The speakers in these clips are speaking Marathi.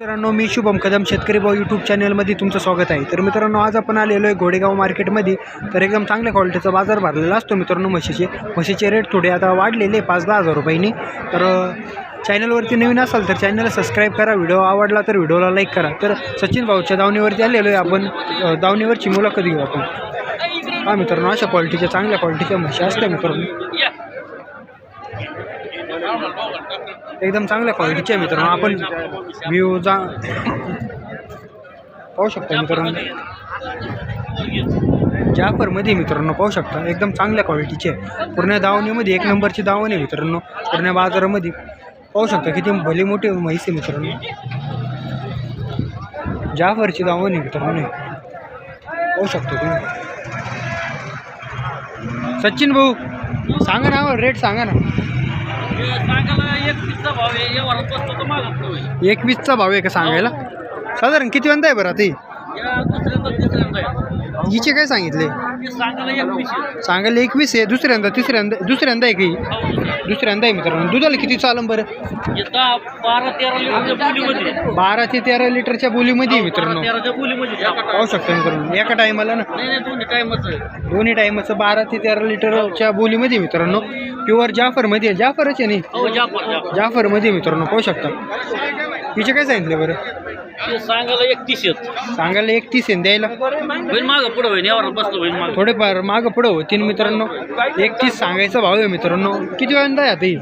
मित्रांनो मी शुभम कदम शेतकरी भाऊ यूट्यूब चॅनलमध्ये तुमचं स्वागत आहे. तर मित्रांनो आज आपण आलेलो आहे घोडेगाव मार्केटमध्ये. तर एकदम चांगल्या क्वालिटीचा बाजार भरलेला असतो मित्रांनो म्हशीचे. म्हशीचे रेट थोडे आता वाढलेले पाच दहा हजार रुपयांनी. तर चॅनलवरती नवीन असाल तर चॅनलला सबस्क्राईब करा. व्हिडिओ आवडला तर व्हिडिओला लाईक करा. तर सचिन भाऊच्या दावणीवरती आलेलो आहे आपण. दावणीवरची मुलाखत घेऊ आपण. हा मित्रांनो अशा क्वालिटीच्या चांगल्या क्वालिटीच्या म्हशी असल्या मित्रांनो. एकदम चांगल्या क्वालिटीचे आहे मित्रांनो. आपण व्ह्यू जा पाहू शकता मित्रांनो. जाफरमध्ये मित्रांनो पाहू शकता. एकदम चांगल्या क्वालिटीचे आहे. पूर्ण दावणीमध्ये एक नंबरची दावण आहे मित्रांनो. पूर्ण बाजारामध्ये पाहू शकता किती भले मोठे म्हैस आहे मित्रांनो. जाफरची दावण आहे मित्रांनो. पाहू शकता तुम्ही. सचिन भाऊ सांगा ना रेट सांगा ना. एकवीसचा भाव आहे का सांगायला? साधारण किती वंदा आहे बरं आहे. हिचे काय सांगितले? ते सांगायला एकवीस आहे. दुसऱ्यांदा तिसऱ्यांदा दुसऱ्यांदा आहे की? दुसऱ्यांदा आहे मित्रांनो. दुधाला किती चालम बरं? बारा ते तेरा लिटरच्या बोलीमध्ये मित्रांनो. पाहू शकता मित्रांनो. एका टायमाला ना? नाही नाही दोन्ही टायमाचं बारा ते तेरा लिटरच्या बोलीमध्ये मित्रांनो. प्युअर जाफरमध्ये आहे जाफरच आहे नाही हो? जापर जापर जाफरमध्ये मित्रांनो पाहू शकता. हिचे काय सांगितले बरं? ते सांगायला एक तीस आहेत. सांगायला एकतीस आहे द्यायला? होईल मागं पुढं होईल एवढा बसतो होईल मागं. थोडेफार मागं पुढं मित्रांनो. एकतीस सांगायचा भाव आहे मित्रांनो. किती वेळांदा आहे आता ही?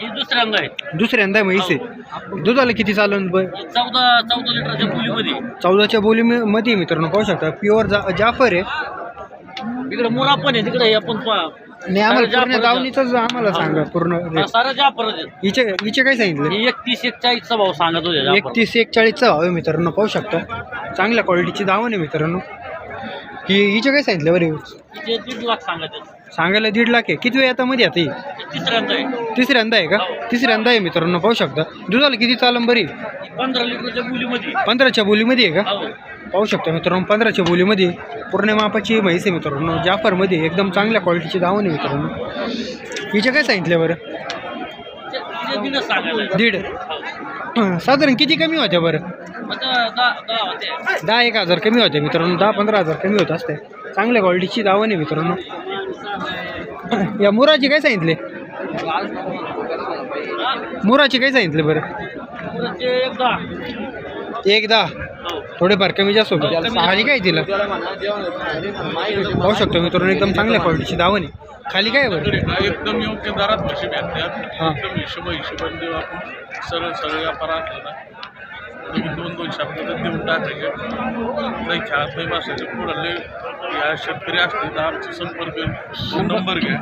ही दुसऱ्यांदा आहे. दुसऱ्यांदा म्हैस आहे. दुधाला किती चालन ब ही चौदा चौदा लिटरच्या बोलीमध्ये चौदाच्या बोली मध्ये मित्रांनो पाहू शकता. प्युअर जा जाफर आहे. इकडे मुला पण आहे तिकडे हे आपण आणि आम्हाला पूर्ण. दावणीचंच आम्हाला सांगा पूर्ण हा, rate. सारा आहे हिचे हिचे काय सांगितलं? ही एकतीस एकचाळीसचा भाव सांगत होते जापर एकतीस एकचाळीसचा भाव आहे मित्रांनो पाहू शकता. चांगल्या क्वालिटीची दावण आहे मित्रांनो. ही हिचे काय सांगितलं बरे? तिचे दीड लाख सांगत सांगायला दीड लाख आहे. किती वेळ आता मध्ये आता ही? हे तिसऱ्यांदा आहे. तिसऱ्यांदा आहे का? तिसऱ्यांदा आहे मित्रांनो पाहू शकता. दुधाला किती चालन बरी? ही पंधरा लिटरच्या बोलीमध्ये. पंधराच्या बोलीमध्ये आहे का? हो. पाहू शकता मित्रांनो पंधराच्या बोलीमध्ये पूर्ण मापाची म्हैस आहे मित्रांनो. जाफरमध्ये एकदम चांगल्या क्वालिटीची दावण आहे मित्रांनो. हिचे काय सांगितलं बरं? दीड. साधारण किती कमी होत्या बरं? दहा होते एक हजार कमी होते मित्रांनो. दहा पंधरा हजार कमी होत असते. चांगल्या क्वालिटीची दावण आहे मित्रांनो. या मुराची काय सांगितले? मुराची काय सांगितले बरं? पुढचे थोडेफार कमी जास्त होते. खाली काय तिला पाहू शकतो मित्रांनो एकदम चांगल्या क्वालिटीची दावण आहे. खाली काय आहे बरं एकदम योग्य दरात म्हशी भेटतात. हां. एकदम हिशोब हिशोबाने देऊ आपण. सरळ सरळ व्यापार दोन दोन शब्दात देऊन टाकायचे. नाही खेळात नाही बसायचे पुढं या शेतकरी असतील तर आमचे संपर्क नंबर घ्या.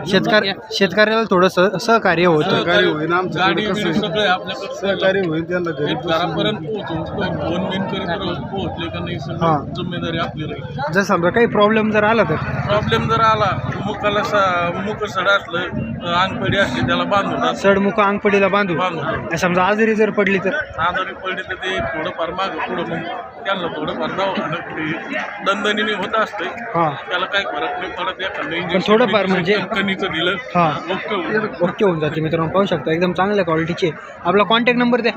शेतकऱ्याला थोडंसं सहकार्य होतं. सहकारी होईल गाडी बिडी सगळे आपल्याकडे सहकारी होईल त्यांना घरापर्यंत पोहोचून फोन बिन करीत राहू. पोहोचले का नाही सगळं हां. जिम्मेदारी आपली राहील. जर समजा काही प्रॉब्लेम जर आला तर? प्रॉब्लेम जर आला मुखाला सा मुख सड असलं अंगपडी असली त्याला बांधून टाक. सडमुख अंगपडीला बांधू बांधून? समजा आजारी जर पडली तर? आजारी पडली तर ते थोडंफार मागं पुढं मग त्यांना थोडंफार दवाखान्यात दंदनीने होत असते हां. त्याला काय फरक नाही पडत एखादं पण थोडंफार म्हणजे- दिलं हां. ओके. होईल. ओके होऊन जाते मित्रांनो पाहू शकता एकदम चांगल्या क्वालिटीचे आपला कॉन्टॅक्ट नंबर द्या.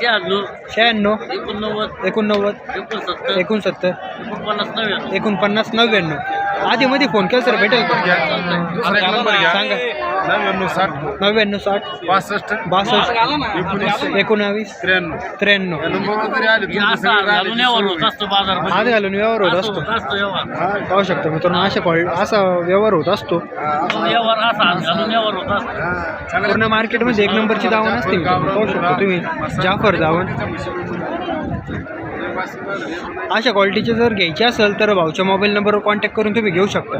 शहाण्णव शहाण्णव एकोणनव्वद एकोणनव्वद एकोणसत्तर एकोणसत्तर एकोणपन्नास नव्याण्णव. एकोणपन्नास नव्याण्णव. आधी मध्ये फोन केला सर भेटेल. सांगा. नव्याण्णव साठ. नव्याण्णव साठ. पासष्ट बासष्ट. एकोणीस. एकोणावीस. त्र्याण्णव. त्र्याण्णव. असं घालून व्यवहार होत असतो हा. पाहू शकता मित्रांनो अशा क्वालिटी असा व्यवहार होत असतो. असा पूर्ण मार्केटमध्ये एक नंबरची दावण असते पाहू शकता तुम्ही. जाफर दावण अशा क्वालिटीचे जर घ्यायचे असेल तर भाऊच्या मोबाईल नंबरवर कॉन्टॅक्ट करून तुम्ही घेऊ शकता.